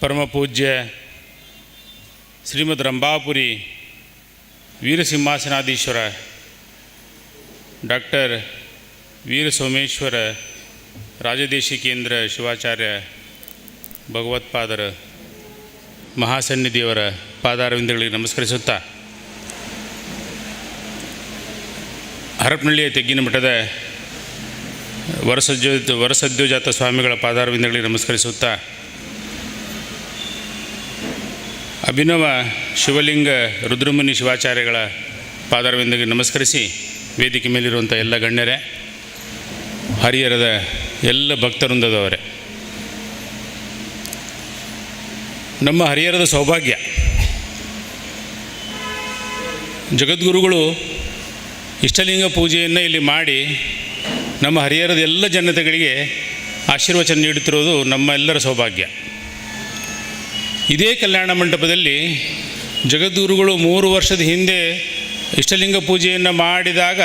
ಪರಮ ಪೂಜ್ಯ ಶ್ರೀಮದ್ ರಂಭಾಪುರಿ ವೀರಸಿಂಹಾಸನಾಧೀಶ್ವರ, ಡಾಕ್ಟರ್ ವೀರ ಸೋಮೇಶ್ವರ ರಾಜದೇಶಿ ಕೇಂದ್ರ ಶಿವಾಚಾರ್ಯ ಭಗವತ್ಪಾದರ ಮಹಾಸನ್ನಿಧಿಯವರ ಪಾದಾರವಿಂದಗಳಿಗೆ ನಮಸ್ಕರಿಸುತ್ತಾ, ಹರಪನಹಳ್ಳಿಯ ತೆಗ್ಗಿನ ಮಠದ ವರಸಜ್ಜೋ ವರಸದ್ಯೋಜಾತ ಸ್ವಾಮಿಗಳ ಪಾದಾರವಿಂದಗಳಿಗೆ ನಮಸ್ಕರಿಸುತ್ತಾ ಅಭಿನವ ಶಿವಲಿಂಗ ರುದ್ರಮುನಿ ಶಿವಾಚಾರ್ಯಗಳ ಪಾದರವಿಂದಿಗೆ ನಮಸ್ಕರಿಸಿ ವೇದಿಕೆ ಮೇಲಿರುವಂಥ ಎಲ್ಲ ಗಣ್ಯರೇ, ಹರಿಹರದ ಎಲ್ಲ ಭಕ್ತರುಂದದವರೇ ನಮ್ಮ ಹರಿಹರದ ಸೌಭಾಗ್ಯ, ಜಗದ್ಗುರುಗಳು ಇಷ್ಟಲಿಂಗ ಪೂಜೆಯನ್ನು ಇಲ್ಲಿ ಮಾಡಿ ನಮ್ಮ ಹರಿಹರದ ಎಲ್ಲ ಜನತೆಗಳಿಗೆ ಆಶೀರ್ವಚನ ನೀಡುತ್ತಿರುವುದು ನಮ್ಮ ಎಲ್ಲರ ಸೌಭಾಗ್ಯ. ಇದೇ ಕಲ್ಯಾಣ ಮಂಟಪದಲ್ಲಿ ಜಗದ್ಗುರುಗಳು ಮೂರು ವರ್ಷದ ಹಿಂದೆ ಇಷ್ಟಲಿಂಗ ಪೂಜೆಯನ್ನು ಮಾಡಿದಾಗ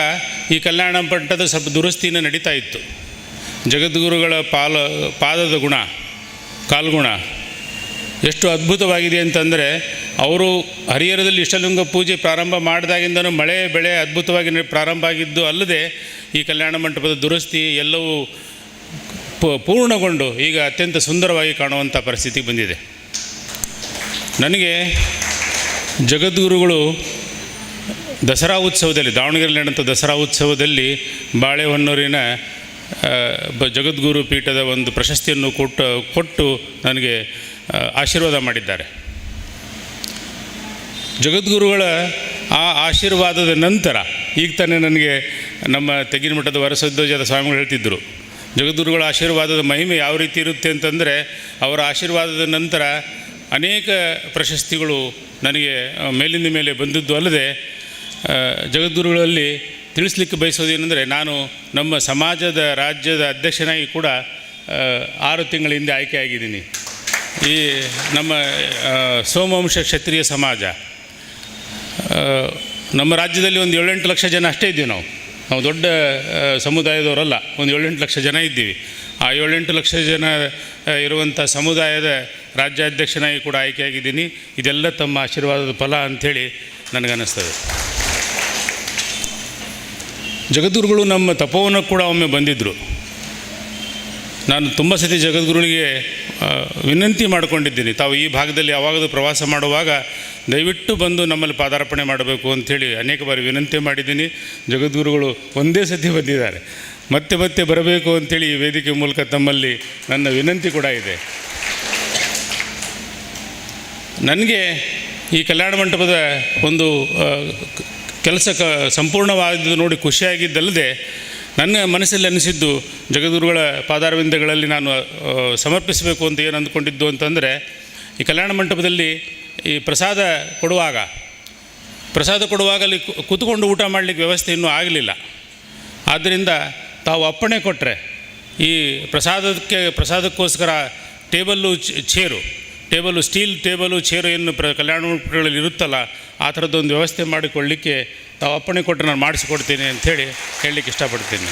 ಈ ಕಲ್ಯಾಣ ಮಂಟಪದ ಸ್ವಲ್ಪ ದುರಸ್ತಿನ ನಡೀತಾ ಇತ್ತು. ಜಗದ್ಗುರುಗಳ ಪಾಲ, ಪಾದದ ಗುಣ, ಕಾಲ್ಗುಣ ಎಷ್ಟು ಅದ್ಭುತವಾಗಿದೆ ಅಂತಂದರೆ ಅವರು ಹರಿಹರದಲ್ಲಿ ಇಷ್ಟಲಿಂಗ ಪೂಜೆ ಪ್ರಾರಂಭ ಮಾಡಿದಾಗಿಂದನೂ ಮಳೆ, ಬೆಳೆ ಅದ್ಭುತವಾಗಿ ಪ್ರಾರಂಭ ಆಗಿದ್ದು ಅಲ್ಲದೆ ಈ ಕಲ್ಯಾಣ ಮಂಟಪದ ದುರಸ್ತಿ ಎಲ್ಲವೂ ಪೂರ್ಣಗೊಂಡು ಈಗ ಅತ್ಯಂತ ಸುಂದರವಾಗಿ ಕಾಣುವಂಥ ಪರಿಸ್ಥಿತಿ ಬಂದಿದೆ. ನನಗೆ ಜಗದ್ಗುರುಗಳು ದಸರಾ ಉತ್ಸವದಲ್ಲಿ, ದಾವಣಗೆರೆಯಲ್ಲಿ ನಡೆದಂಥ ದಸರಾ ಉತ್ಸವದಲ್ಲಿ ಬಾಳೆಹೊನ್ನೂರಿನ ಜಗದ್ಗುರು ಪೀಠದ ಒಂದು ಪ್ರಶಸ್ತಿಯನ್ನು ಕೊಟ್ಟು ಕೊಟ್ಟು ನನಗೆ ಆಶೀರ್ವಾದ ಮಾಡಿದ್ದಾರೆ. ಜಗದ್ಗುರುಗಳ ಆ ಆಶೀರ್ವಾದದ ನಂತರ ಈಗ ತಾನೇ ನನಗೆ ನಮ್ಮ ತೆಗಿನ ಮಠದ ವರಸದ್ವಜದ ಸ್ವಾಮಿಗಳು ಹೇಳ್ತಿದ್ದರು ಜಗದ್ಗುರುಗಳ ಆಶೀರ್ವಾದದ ಮಹಿಮೆ ಯಾವ ರೀತಿ ಇರುತ್ತೆ ಅಂತಂದರೆ ಅವರ ಆಶೀರ್ವಾದದ ನಂತರ ಅನೇಕ ಪ್ರಶಸ್ತಿಗಳು ನನಗೆ ಮೇಲಿಂದ ಮೇಲೆ ಬಂದದ್ದು ಅಲ್ಲದೆ ಜಗದ್ಗುರುಗಳಲ್ಲಿ ತಿಳಿಸ್ಲಿಕ್ಕೆ ಬಯಸೋದೇನೆಂದರೆ ನಾನು ನಮ್ಮ ಸಮಾಜದ ರಾಜ್ಯದ ಅಧ್ಯಕ್ಷನಾಗಿ ಕೂಡ ಆರು ತಿಂಗಳ ಹಿಂದೆ ಆಯ್ಕೆಯಾಗಿದ್ದೀನಿ ಈ ನಮ್ಮ ಸೋಮವಂಶ ಕ್ಷತ್ರಿಯ ಸಮಾಜ ನಮ್ಮ ರಾಜ್ಯದಲ್ಲಿ ಒಂದು ಏಳೆಂಟು ಲಕ್ಷ ಜನ ಅಷ್ಟೇ ಇದ್ದೀವಿ ನಾವು. ನಾವು ದೊಡ್ಡ ಸಮುದಾಯದವರಲ್ಲ, ಒಂದು ಏಳೆಂಟು ಲಕ್ಷ ಜನ ಇದ್ದೀವಿ. ಆ ಏಳೆಂಟು ಲಕ್ಷ ಜನ ಇರುವಂಥ ಸಮುದಾಯದ ರಾಜ್ಯಾಧ್ಯಕ್ಷನಾಗಿ ಕೂಡ ಆಯ್ಕೆಯಾಗಿದ್ದೀನಿ. ಇದೆಲ್ಲ ತಮ್ಮ ಆಶೀರ್ವಾದದ ಫಲ ಅಂಥೇಳಿ ನನಗನ್ನಿಸ್ತದೆ. ಜಗದ್ಗುರುಗಳು ನಮ್ಮ ತಪೋವನ ಕೂಡ ಒಮ್ಮೆ ಬಂದಿದ್ದರು ನಾನು ತುಂಬ ಸತಿ ಜಗದ್ಗುರುಗಳಿಗೆ ವಿನಂತಿ ಮಾಡಿಕೊಂಡಿದ್ದೀನಿ. ತಾವು ಈ ಭಾಗದಲ್ಲಿ ಯಾವಾಗಲೂ ಪ್ರವಾಸ ಮಾಡುವಾಗ ದಯವಿಟ್ಟು ಬಂದು ನಮ್ಮಲ್ಲಿ ಪಾದಾರ್ಪಣೆ ಮಾಡಬೇಕು ಅಂಥೇಳಿ ಅನೇಕ ಬಾರಿ ವಿನಂತಿ ಮಾಡಿದ್ದೀನಿ. ಜಗದ್ಗುರುಗಳು ಒಂದೇ ಸತಿ ಬಂದಿದ್ದಾರೆ. ಮತ್ತೆ ಮತ್ತೆ ಬರಬೇಕು ಅಂತೇಳಿ ಈ ವೇದಿಕೆ ಮೂಲಕ ತಮ್ಮಲ್ಲಿ ನನ್ನ ವಿನಂತಿ ಕೂಡ ಇದೆ. ನನಗೆ ಈ ಕಲ್ಯಾಣ ಮಂಟಪದ ಒಂದು ಕೆಲಸ ಕ, ಸಂಪೂರ್ಣವಾದದ್ದು ನೋಡಿ ಖುಷಿಯಾಗಿದ್ದಲ್ಲದೆ ನನ್ನ ಮನಸ್ಸಲ್ಲಿ ಅನಿಸಿದ್ದು ಜಗದ್ಗುರುಗಳ ಪಾದಾರವಿಂದಗಳಲ್ಲಿ ನಾನು ಸಮರ್ಪಿಸಬೇಕು ಅಂತ ಏನು ಅಂದುಕೊಂಡಿದ್ದು ಅಂತಂದರೆ, ಈ ಕಲ್ಯಾಣ ಮಂಟಪದಲ್ಲಿ ಈ ಪ್ರಸಾದ ಕೊಡುವಾಗ ಪ್ರಸಾದ ಕೊಡುವಾಗ ಅಲ್ಲಿ ಕೂತ್ಕೊಂಡು ಊಟ ಮಾಡಲಿಕ್ಕೆ ವ್ಯವಸ್ಥೆ ಇನ್ನೂ ಆಗಲಿಲ್ಲ. ಆದ್ದರಿಂದ ತಾವು ಅಪ್ಪಣೆ ಕೊಟ್ಟರೆ ಈ ಪ್ರಸಾದಕ್ಕೆ, ಪ್ರಸಾದಕ್ಕೋಸ್ಕರ table chair table steel table chair ಏನು ಪ್ರ, ಕಲ್ಯಾಣ ಮಂಟಪಗಳಲ್ಲಿ ಇರುತ್ತಲ್ಲ, ಆ ಥರದ್ದೊಂದು ವ್ಯವಸ್ಥೆ ಮಾಡಿಕೊಳ್ಳಲಿಕ್ಕೆ ತಾವು ಅಪ್ಪಣೆ ಕೊಟ್ಟರೆ ನಾನು ಮಾಡಿಸಿಕೊಡ್ತೀನಿ ಅಂಥೇಳಿ ಹೇಳಲಿಕ್ಕೆ ಇಷ್ಟಪಡ್ತೀನಿ.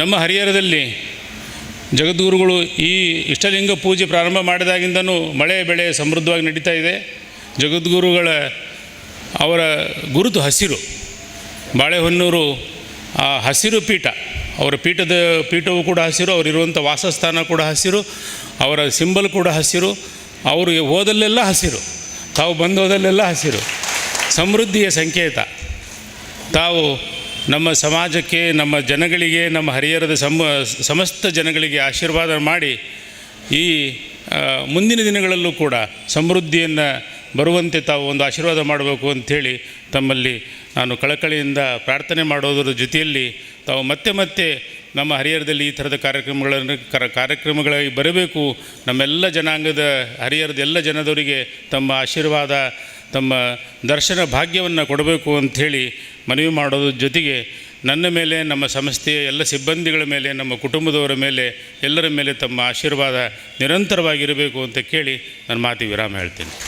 ನಮ್ಮ ಹರಿಹರದಲ್ಲಿ ಜಗದ್ಗುರುಗಳು ಈ ಇಷ್ಟಲಿಂಗ ಪೂಜೆ ಪ್ರಾರಂಭ ಮಾಡಿದಾಗಿಂದನೂ ಮಳೆ, ಬೆಳೆ ಸಮೃದ್ಧವಾಗಿ ನಡೀತಾ ಇದೆ. ಜಗದ್ಗುರುಗಳ ಅವರ ಗುರುತು ಹಸಿರು. ಬಾಳೆಹೊನ್ನೂರು, ಆ ಹಸಿರು ಪೀಠ, ಅವರ ಪೀಠದ ಪೀಠವು ಕೂಡ ಹಸಿರು ಅವರಿರುವಂಥ ವಾಸಸ್ಥಾನ ಕೂಡ ಹಸಿರು, ಅವರ ಸಿಂಬಲ್ ಕೂಡ ಹಸಿರು, ಅವರು ಹೋದಲ್ಲೆಲ್ಲ ಹಸಿರು, ತಾವು ಬಂದೋದಲ್ಲೆಲ್ಲ ಹಸಿರು. ಸಮೃದ್ಧಿಯ ಸಂಕೇತ. ತಾವು ನಮ್ಮ ಸಮಾಜಕ್ಕೆ, ನಮ್ಮ ಜನಗಳಿಗೆ, ನಮ್ಮ ಹರಿಹರದ ಸಮ, ಸಮಸ್ತ ಜನಗಳಿಗೆ ಆಶೀರ್ವಾದ ಮಾಡಿ ಈ ಮುಂದಿನ ದಿನಗಳಲ್ಲೂ ಕೂಡ ಸಮೃದ್ಧಿಯನ್ನು ಬರುವಂತೆ ತಾವು ಒಂದು ಆಶೀರ್ವಾದ ಮಾಡಬೇಕು ಅಂಥೇಳಿ ತಮ್ಮಲ್ಲಿ ನಾನು ಕಳಕಳಿಯಿಂದ ಪ್ರಾರ್ಥನೆ ಮಾಡೋದರ ಜೊತೆಯಲ್ಲಿ ತಾವು ಮತ್ತೆ ಮತ್ತೆ ನಮ್ಮ ಹರಿಹರದಲ್ಲಿ ಈ ಥರದ ಕಾರ್ಯಕ್ರಮಗಳನ್ನು ಕರ ಕಾರ್ಯಕ್ರಮಗಳಾಗಿ ಬರಬೇಕು. ನಮ್ಮೆಲ್ಲ ಜನಾಂಗದ ಹರಿಹರದ ಎಲ್ಲ ಜನದವರಿಗೆ ತಮ್ಮ ಆಶೀರ್ವಾದ, ತಮ್ಮ ದರ್ಶನ ಭಾಗ್ಯವನ್ನು ಕೊಡಬೇಕು ಅಂಥೇಳಿ ಮನವಿ ಮಾಡೋದ್ರ ಜೊತೆಗೆ ನನ್ನ ಮೇಲೆ, ನಮ್ಮ ಸಂಸ್ಥೆಯ ಎಲ್ಲ ಸಿಬ್ಬಂದಿಗಳ ಮೇಲೆ, ನಮ್ಮ ಕುಟುಂಬದವರ ಮೇಲೆ, ಎಲ್ಲರ ಮೇಲೆ ತಮ್ಮ ಆಶೀರ್ವಾದ ನಿರಂತರವಾಗಿರಬೇಕು ಅಂತ ಕೇಳಿ ನನ್ನ ಮಾತಿಗೆ ವಿರಾಮ ಹೇಳ್ತೀನಿ.